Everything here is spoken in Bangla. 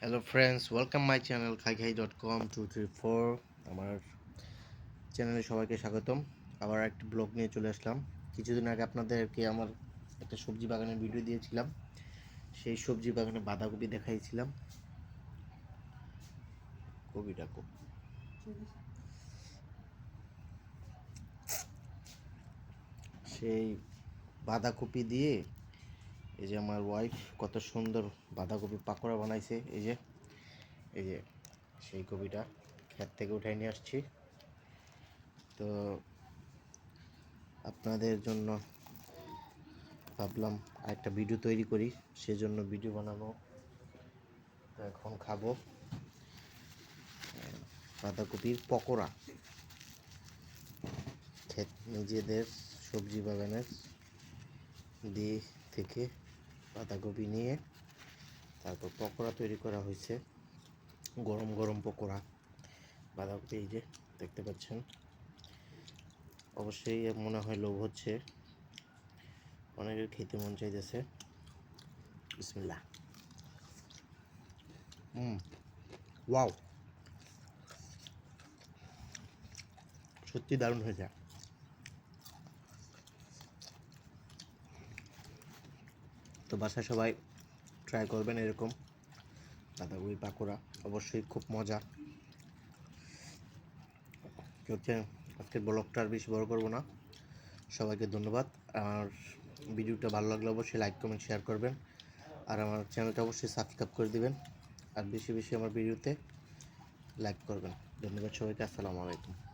Hello friends welcome my channel Khai Khai dot com two three four আমার চ্যানেলে সবাইকে স্বাগতম। আবার একটি ব্লগ নিয়ে চলে আসলাম। কিছুদিন আগে আপনাদেরকে আমার একটা সবজি বাগানের ভিডিও দিয়েছিলাম। সেই সবজি বাগানে বাঁধাকপি দেখাইছিলাম। কবিটা কো সেই বাঁধাকপি দিয়ে এই যে আমার ওয়াইফ কত সুন্দর বাঁধাকপি পাকোড়া বানাইছে, এই যে এই যে, সেই কপিটা ক্ষেত থেকে উঠাই নিয়ে আসছি। তো আপনাদের জন্য ভাবলাম একটা ভিডিও তৈরি করি, সেজন্য ভিডিও বানানো তো এখন খাব বাঁধাকপির পকোড়া। ক্ষেত নিজেদের সবজি বাগানের দিয়ে থেকে বাঁধাকপি নিয়ে তারপর পকোড়া তৈরি করা হয়েছে। গরম গরম পকোড়া। বাঁধাকপি এই যে, দেখতে পাচ্ছেন? অবশ্যই মনে হয় লোভ হচ্ছে। অনেকের খেতে মন চাইতেছে। বিসমিল্লাহ। হুম ওয়াও। সত্যি দারুণ হয়েছে। তো বাসায় সবাই ট্রাই করবেন এরকম। বাঁধাকপি পাকোড়া অবশ্যই খুব মজা। হচ্ছে? আজকের ব্লগটা আর বেশি বড় করব না। সবাইকে ধন্যবাদ। আর ভিডিওটা ভালো লাগলে অবশ্যই লাইক কমেন্ট শেয়ার করবেন। আর আমার চ্যানেলটা অবশ্যই সাবস্ক্রাইব করে দিবেন। আর বেশি বেশি আমার ভিডিওতে লাইক করবেন। ধন্যবাদ সবাইকে। আসসালামু আলাইকুম।